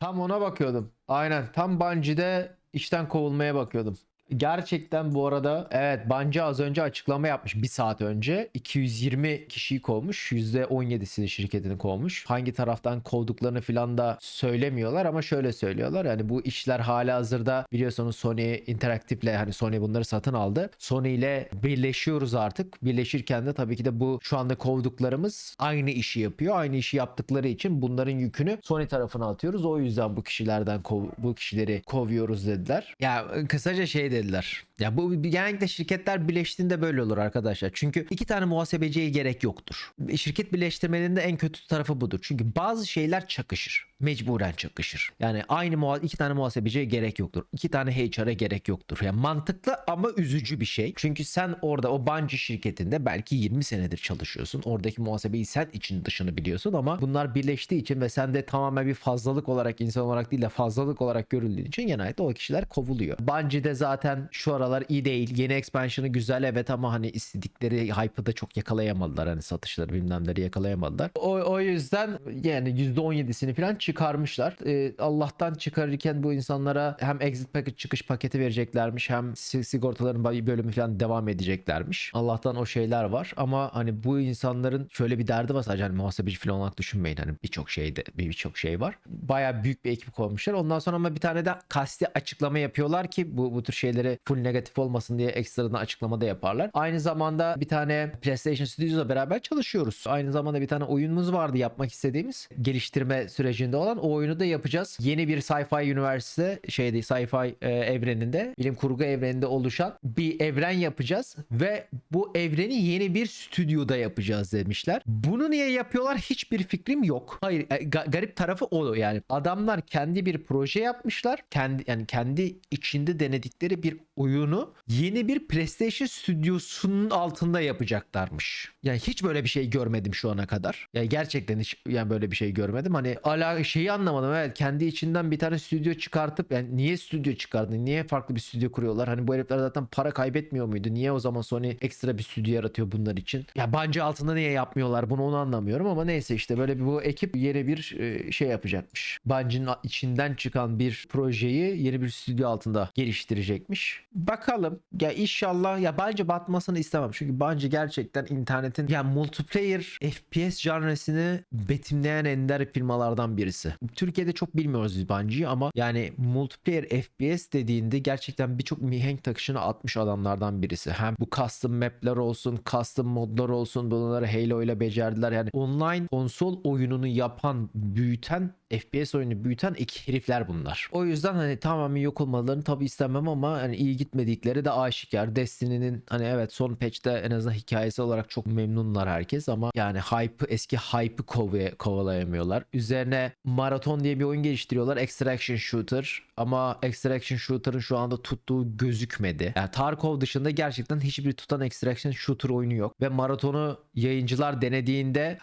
Tam ona bakıyordum. Aynen. Tam Bungie'de işten kovulmaya bakıyordum. Gerçekten bu arada evet Bungie az önce açıklama yapmış bir saat önce. 220 kişiyi kovmuş %17'sini şirketini kovmuş. Hangi taraftan kovduklarını filan da söylemiyorlar ama şöyle söylüyorlar yani bu işler hala hazırda biliyorsunuz Sony Interactive'le hani Sony bunları satın aldı. Sony ile birleşiyoruz artık. Birleşirken de tabii ki de bu şu anda kovduklarımız aynı işi yapıyor. Aynı işi yaptıkları için bunların yükünü Sony tarafına atıyoruz. O yüzden bu kişilerden bu kişileri kovuyoruz dediler. Ya kısaca şey dediler. Ya bu genellikle şirketler birleştiğinde böyle olur arkadaşlar. Çünkü iki tane muhasebeciye gerek yoktur. Şirket birleştirmenin de en kötü tarafı budur. Çünkü bazı şeyler çakışır. Mecburen çakışır. Yani aynı iki tane muhasebeciye gerek yoktur. İki tane HR'a gerek yoktur. Yani mantıklı ama üzücü bir şey. Çünkü sen orada o Bungie şirketinde belki 20 senedir çalışıyorsun. Oradaki muhasebeyi sen için dışını biliyorsun ama bunlar birleştiği için ve sen de tamamen bir fazlalık olarak insan olarak değil de fazlalık olarak görüldüğün için genellikle o kişiler kovuluyor. Bungie'de zaten şu aralar iyi değil. Yeni expansion'ı güzel evet ama hani istedikleri hype'ı da çok yakalayamadılar. Hani satışları bilmemleri yakalayamadılar. O, o yüzden yani %17'sini falan çıkarmışlar. Ee, Allah'tan çıkarırken bu insanlara hem exit package çıkış paketi vereceklermiş hem si- sigortaların bir bölümü falan devam edeceklermiş. Allah'tan o şeyler var ama hani bu insanların şöyle bir derdi var sadece hani muhasebeci falan olarak düşünmeyin hani birçok şeyde birçok şey var. Baya büyük bir ekip koymuşlar. Ondan sonra ama bir tane de kasti açıklama yapıyorlar ki bu bu tür şeyleri full negatif olmasın diye ekstradan açıklama da yaparlar. Aynı zamanda bir tane PlayStation Studios'la beraber çalışıyoruz. Aynı zamanda bir tane oyunumuz vardı yapmak istediğimiz geliştirme sürecinde olan o oyunu da yapacağız. Yeni bir sci-fi üniversite şeyde sci-fi e, evreninde bilim kurgu evreninde oluşan bir evren yapacağız ve bu evreni yeni bir stüdyoda yapacağız demişler. Bunu niye yapıyorlar hiçbir fikrim yok. Hayır e, ga- garip tarafı o yani adamlar kendi bir proje yapmışlar. Kendi yani kendi içinde denedikleri bir oyunu yeni bir PlayStation stüdyosunun altında yapacaklarmış. Yani hiç böyle bir şey görmedim şu ana kadar. Yani gerçekten hiç yani böyle bir şey görmedim. Hani ala şeyi anlamadım. Evet kendi içinden bir tane stüdyo çıkartıp yani niye stüdyo çıkardı? Niye farklı bir stüdyo kuruyorlar? Hani bu herifler zaten para kaybetmiyor muydu? Niye o zaman Sony ekstra bir stüdyo yaratıyor bunlar için? Ya Bungie altında niye yapmıyorlar? Bunu onu anlamıyorum ama neyse işte böyle bir bu ekip yeni bir e, şey yapacakmış. Bungie'nin içinden çıkan bir projeyi yeni bir stüdyo altında geliştirecekmiş. Bakalım. Ya inşallah ya bence batmasını istemem. Çünkü Bungie gerçekten internetin ya multiplayer FPS janresini betimleyen ender firmalardan birisi. Türkiye'de çok bilmiyoruz biz Bungie'yi ama yani multiplayer FPS dediğinde gerçekten birçok mihenk takışını atmış adamlardan birisi. Hem bu custom map'ler olsun, custom modlar olsun bunları Halo ile becerdiler. Yani online konsol oyununu yapan, büyüten FPS oyunu büyüten iki herifler bunlar. O yüzden hani tamamen yok olmalarını tabii istemem ama hani iyi gitmedikleri de aşikar. Destiny'nin hani evet son patch'te en azından hikayesi olarak çok memnunlar herkes ama yani hype eski hype'ı kova- kovalayamıyorlar. Üzerine Marathon diye bir oyun geliştiriyorlar. Extraction Shooter ama Extraction Shooter'ın şu anda tuttuğu gözükmedi. Yani Tarkov dışında gerçekten hiçbir tutan Extraction Shooter oyunu yok. Ve Marathon'u yayıncılar denediğinde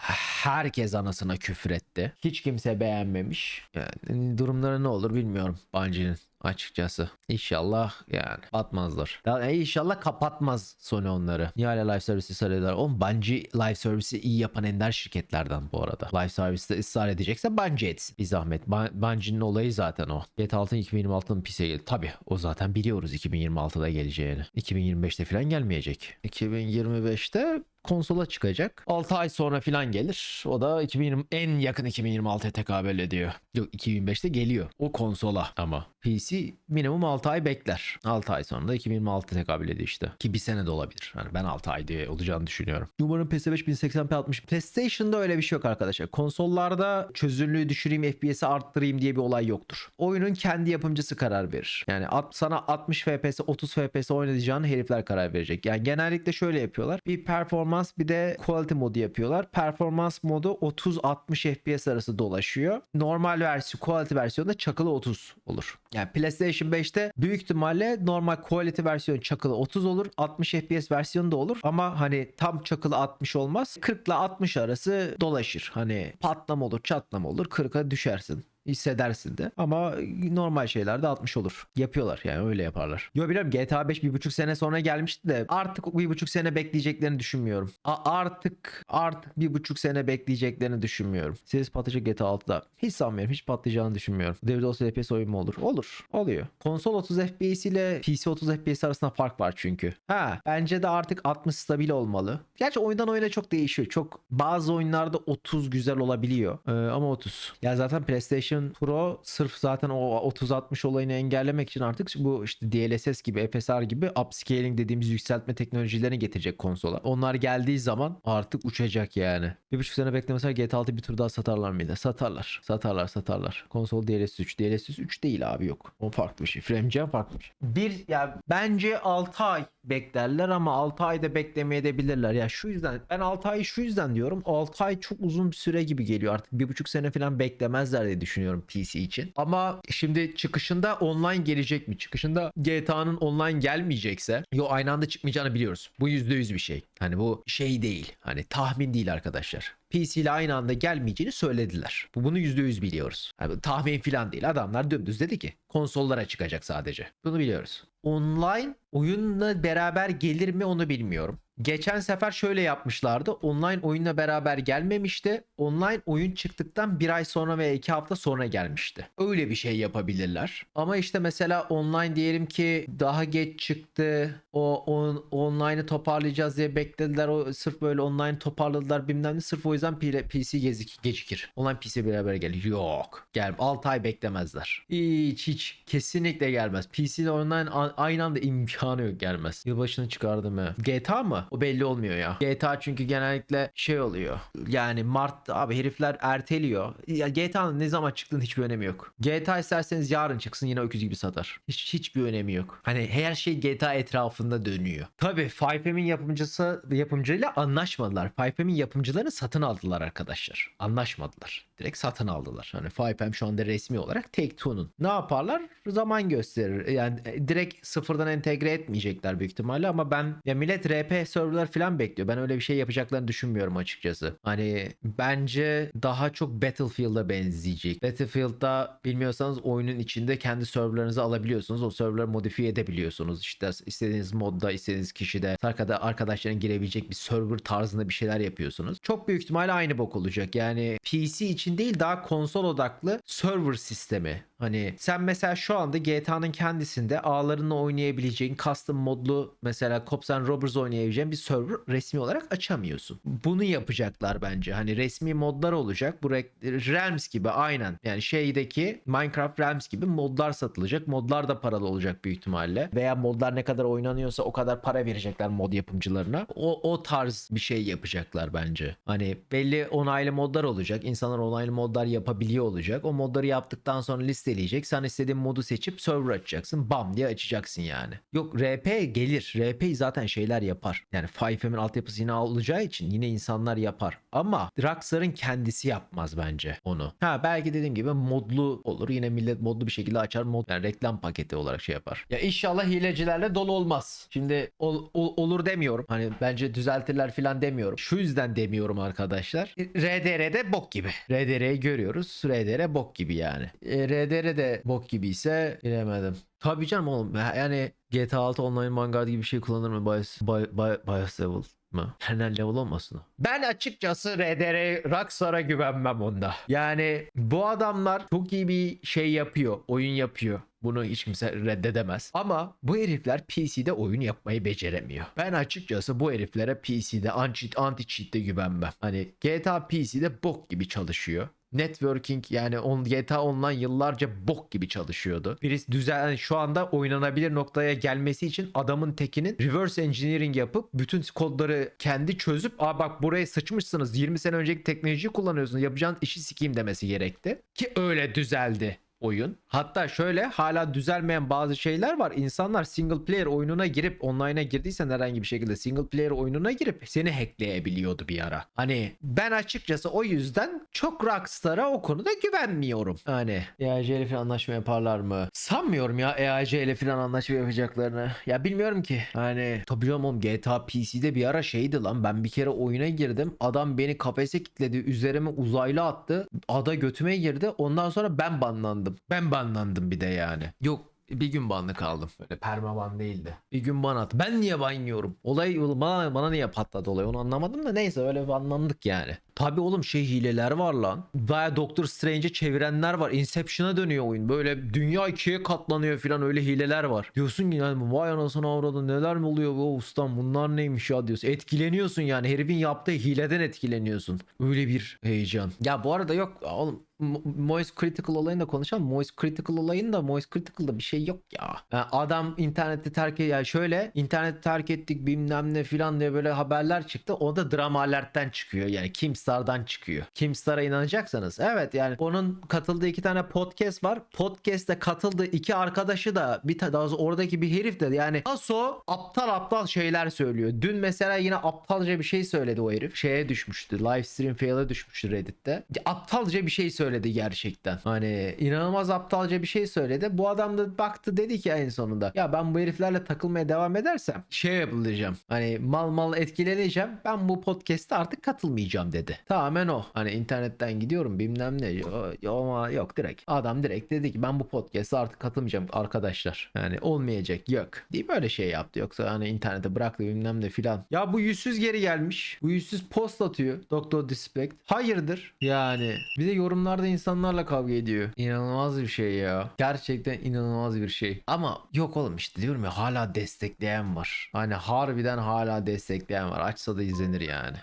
herkes anasına küfür etti. Hiç kimse beğenmemiş. Yani durumları ne olur bilmiyorum Bungie'nin açıkçası. İnşallah yani batmazlar. Yani inşallah kapatmaz Sony onları. Niye hala live servisi ısrar eder? Oğlum Bungie live servisi iyi yapan ender şirketlerden bu arada. Live serviste ısrar edecekse Bungie etsin. Bir zahmet. Bun- Bungie'nin olayı zaten o. GTA 6 2026'nın PC'ye geldi. Tabi o zaten biliyoruz 2026'da geleceğini. 2025'te falan gelmeyecek. 2025'te konsola çıkacak. 6 ay sonra falan gelir. O da 2020 en yakın 2026'ya tekabül ediyor. Yok 2025'te geliyor. O konsola ama. PC minimum 6 ay bekler. 6 ay sonra da 2026 tekabül ediyor işte. Ki bir sene de olabilir. Yani ben 6 ay diye olacağını düşünüyorum. Umarım PS5 1080p 60. PlayStation'da öyle bir şey yok arkadaşlar. Konsollarda çözünürlüğü düşüreyim, FPS'i arttırayım diye bir olay yoktur. Oyunun kendi yapımcısı karar verir. Yani at, sana 60 FPS, 30 FPS oynayacağını herifler karar verecek. Yani genellikle şöyle yapıyorlar. Bir performans bir de quality modu yapıyorlar. Performans modu 30-60 FPS arası dolaşıyor. Normal versiyon, quality versiyonda çakılı 30 olur. Yani PlayStation 5'te büyük ihtimalle normal quality versiyon çakılı 30 olur. 60 FPS versiyonu da olur. Ama hani tam çakılı 60 olmaz. 40 ile 60 arası dolaşır. Hani patlama olur, çatlama olur. 40'a düşersin. Hissedersin de. Ama normal şeyler de 60 olur. Yapıyorlar yani öyle yaparlar. Yo biliyorum GTA 5 bir buçuk sene sonra gelmişti de artık bir buçuk sene bekleyeceklerini düşünmüyorum. A- artık artık bir buçuk sene bekleyeceklerini düşünmüyorum. Siz patlayacak GTA 6'da. Hiç sanmıyorum. Hiç patlayacağını düşünmüyorum. Devre olsa FPS oyun mu olur? Olur. Oluyor. Konsol 30 FPS ile PC 30 FPS arasında fark var çünkü. Ha bence de artık 60 stabil olmalı. Gerçi oyundan oyuna çok değişiyor. Çok bazı oyunlarda 30 güzel olabiliyor. Ee, ama 30. Ya zaten PlayStation Pro sırf zaten o 30-60 olayını engellemek için artık bu işte DLSS gibi FSR gibi upscaling dediğimiz yükseltme teknolojilerini getirecek konsola. Onlar geldiği zaman artık uçacak yani. Bir buçuk sene beklemesel GTA 6 bir tur daha satarlar mıydı? Satarlar. Satarlar satarlar. Konsol DLSS 3. DLSS 3 değil abi yok. O farklı bir şey. FrameCam farklı bir şey. Bir ya bence 6 ay beklerler ama 6 ayda beklemeye de bilirler. Ya şu yüzden ben 6 ay şu yüzden diyorum. 6 ay çok uzun bir süre gibi geliyor. Artık bir buçuk sene falan beklemezler diye düşünüyorum PC için. Ama şimdi çıkışında online gelecek mi? Çıkışında GTA'nın online gelmeyecekse yo aynı anda çıkmayacağını biliyoruz. Bu %100 bir şey. Hani bu şey değil. Hani tahmin değil arkadaşlar. PC ile aynı anda gelmeyeceğini söylediler. Bu bunu %100 biliyoruz. Yani tahmin falan değil. Adamlar dümdüz dedi ki konsollara çıkacak sadece. Bunu biliyoruz. Online oyunla beraber gelir mi onu bilmiyorum. Geçen sefer şöyle yapmışlardı. Online oyunla beraber gelmemişti. Online oyun çıktıktan bir ay sonra veya iki hafta sonra gelmişti. Öyle bir şey yapabilirler. Ama işte mesela online diyelim ki daha geç çıktı. O on, online'ı toparlayacağız diye beklediler. O sırf böyle online toparladılar bilmem ne. Sırf o yüzden PC gezik, gecikir. Online PC beraber gelir. Yok. Gel 6 ay beklemezler. Hiç hiç kesinlikle gelmez. PC ile online aynı anda imkanı yok gelmez. Yılbaşını çıkardım ya. GTA mı? O belli olmuyor ya. GTA çünkü genellikle şey oluyor. Yani Mart abi herifler erteliyor. Ya GTA'nın ne zaman çıktığının hiçbir önemi yok. GTA isterseniz yarın çıksın yine öküz gibi satar. Hiç hiçbir önemi yok. Hani her şey GTA etrafında dönüyor. Tabii 5M'in yapımcısı yapımcıyla anlaşmadılar. 5M'in yapımcılarını satın aldılar arkadaşlar. Anlaşmadılar. Direkt satın aldılar. Hani 5M şu anda resmi olarak Take-Two'nun. Ne yaparlar? Zaman gösterir. Yani direkt sıfırdan entegre etmeyecekler büyük ihtimalle ama ben ya millet RP serverlar falan bekliyor. Ben öyle bir şey yapacaklarını düşünmüyorum açıkçası. Hani bence daha çok Battlefield'a benzeyecek. Battlefield'da bilmiyorsanız oyunun içinde kendi serverlarınızı alabiliyorsunuz. O serverları modifiye edebiliyorsunuz. İşte istediğiniz modda, istediğiniz kişide arkada arkadaşların girebilecek bir server tarzında bir şeyler yapıyorsunuz. Çok büyük ihtimalle aynı bok olacak. Yani PC için değil daha konsol odaklı server sistemi. Hani sen mesela şu anda GTA'nın kendisinde ağlarınla oynayabileceğin custom modlu mesela Cops and Robbers oynayabileceğin bir server resmi olarak açamıyorsun. Bunu yapacaklar bence. Hani resmi modlar olacak. Bu re- Realms gibi aynen. Yani şeydeki Minecraft Realms gibi modlar satılacak. Modlar da paralı olacak büyük ihtimalle. Veya modlar ne kadar oynanıyorsa o kadar para verecekler mod yapımcılarına. O, o tarz bir şey yapacaklar bence. Hani belli onaylı modlar olacak. İnsanlar onaylı modlar yapabiliyor olacak. O modları yaptıktan sonra listeleyecek. Sen istediğin modu seçip server açacaksın. Bam diye açacaksın yani. Yok RP gelir. RP zaten şeyler yapar. Yani 5M'in altyapısı yine olacağı için yine insanlar yapar. Ama Rockstar'ın kendisi yapmaz bence onu. Ha belki dediğim gibi modlu olur. Yine millet modlu bir şekilde açar. Mod yani reklam paketi olarak şey yapar. Ya inşallah hilecilerle dolu olmaz. Şimdi ol- ol- olur demiyorum. Hani bence düzeltirler falan demiyorum. Şu yüzden demiyorum arkadaşlar. RDR'de bok gibi. RDR'yi görüyoruz. RDR bok gibi yani. E, RDR de bok gibi ise bilemedim. Tabii canım oğlum. Yani GTA 6 Online Vanguard gibi bir şey kullanır mı? Bias, Bi- Bi- Bias Level mı? Kernel level olmasın. Ben açıkçası RDR Rockstar'a güvenmem onda. Yani bu adamlar çok iyi bir şey yapıyor. Oyun yapıyor. Bunu hiç kimse reddedemez. Ama bu herifler PC'de oyun yapmayı beceremiyor. Ben açıkçası bu heriflere PC'de anti- anti-cheat'te güvenmem. Hani GTA PC'de bok gibi çalışıyor networking yani on, GTA Online yıllarca bok gibi çalışıyordu. Birisi düzen yani şu anda oynanabilir noktaya gelmesi için adamın tekinin reverse engineering yapıp bütün kodları kendi çözüp aa bak buraya sıçmışsınız 20 sene önceki teknolojiyi kullanıyorsunuz yapacağınız işi sikeyim demesi gerekti. Ki öyle düzeldi. Oyun. Hatta şöyle hala düzelmeyen bazı şeyler var. İnsanlar single player oyununa girip online'a girdiysen herhangi bir şekilde single player oyununa girip seni hackleyebiliyordu bir ara. Hani ben açıkçası o yüzden çok Rockstar'a o konuda güvenmiyorum. Hani EAJ ile falan anlaşma yaparlar mı? Sanmıyorum ya EAJ ile falan anlaşma yapacaklarını. Ya bilmiyorum ki. Hani tabii canım GTA PC'de bir ara şeydi lan. Ben bir kere oyuna girdim. Adam beni kafese kilitledi. Üzerime uzaylı attı. Ada götüme girdi. Ondan sonra ben banlandım. Ben banlandım bir de yani. Yok bir gün banlı kaldım. Böyle permaban değildi. Bir gün ban attı. Ben niye ban yiyorum? Olay bana, bana niye patladı olay onu anlamadım da neyse öyle banlandık yani. Tabi oğlum şey hileler var lan. Baya Doctor Strange'e çevirenler var. Inception'a dönüyor oyun. Böyle dünya ikiye katlanıyor filan öyle hileler var. Diyorsun ki yani vay anasını avradı neler mi oluyor bu ustam bunlar neymiş ya diyorsun. Etkileniyorsun yani herifin yaptığı hileden etkileniyorsun. Öyle bir heyecan. Ya bu arada yok oğlum Mo- Moist Critical olayını da konuşalım. Moist Critical olayında Moist Critical'da bir şey yok ya. Yani adam interneti terk et yani şöyle interneti terk ettik bilmem ne filan diye böyle haberler çıktı. O da drama alertten çıkıyor. Yani Kimstar'dan çıkıyor. Kimstar'a inanacaksanız. Evet yani onun katıldığı iki tane podcast var. Podcast'te katıldığı iki arkadaşı da bir ta- daha oradaki bir herif de yani Aso aptal aptal şeyler söylüyor. Dün mesela yine aptalca bir şey söyledi o herif. Şeye düşmüştü. Livestream fail'e düşmüştü Reddit'te. Aptalca bir şey söyledi gerçekten. Hani inanılmaz aptalca bir şey söyledi. Bu adam da baktı dedi ki en sonunda ya ben bu heriflerle takılmaya devam edersem şey yapılacağım. Hani mal mal etkileneceğim. Ben bu podcast'te artık katılmayacağım dedi. Tamamen o. Hani internetten gidiyorum bilmem ne. Ama yok direkt. Adam direkt dedi ki ben bu podcast'e artık katılmayacağım arkadaşlar. Yani olmayacak yok. Diye böyle şey yaptı. Yoksa hani internete bıraktı bilmem ne filan. Ya bu yüzsüz geri gelmiş. Bu yüzsüz post atıyor. Doktor Disrespect. Hayırdır? Yani bir de yorumlarda insanlarla kavga ediyor. İnanılmaz bir şey ya. Gerçekten inanılmaz bir şey. Ama yok oğlum işte diyorum ya hala destekleyen var. Hani harbiden hala destekleyen var. Açsa da izlenir yani.